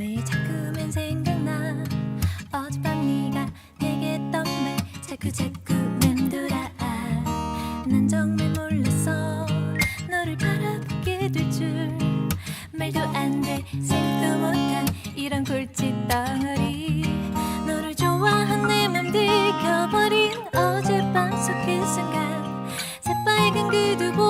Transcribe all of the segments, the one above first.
매일 자꾸만 생각나? 어젯밤 네가 내게 했던 말 자꾸 자꾸 맴돌아. 난 정말 몰랐어. 너를 바라보게 될 줄. 말도 안 돼 생각도 못한 이런 골칫 덩어리. 너를 좋아한 내 맘 들켜버린 어젯밤 속 그 순간. 새빨간 그두볼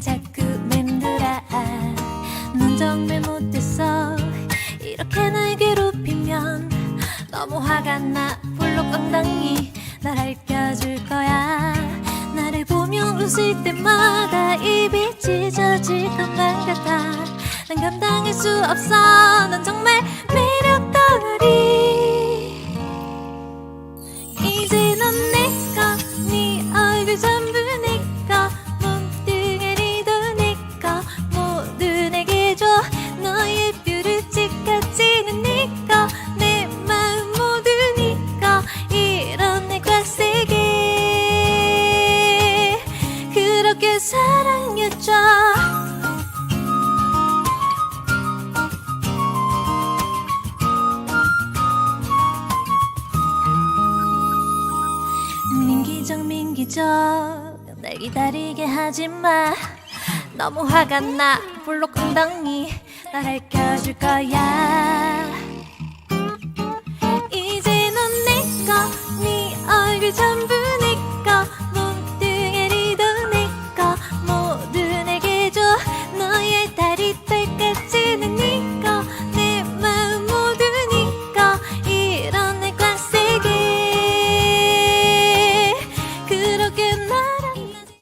자꾸 맴돌아. 넌 정말 못됐어 이렇게 날 괴롭히면 너무 화가 나. 볼록 엉덩이 날 핥혀줄 거야. 나를 보며 웃을 때마다 입이 찢어질 것만 같아. 난 감당할 수 없어. 넌 정말 민기적 민기적 날 기다리게 하지마. 너무 화가 나. 볼록 엉덩이 날 핥혀줄 거야. 이제 넌 내꺼 네 얼굴 전부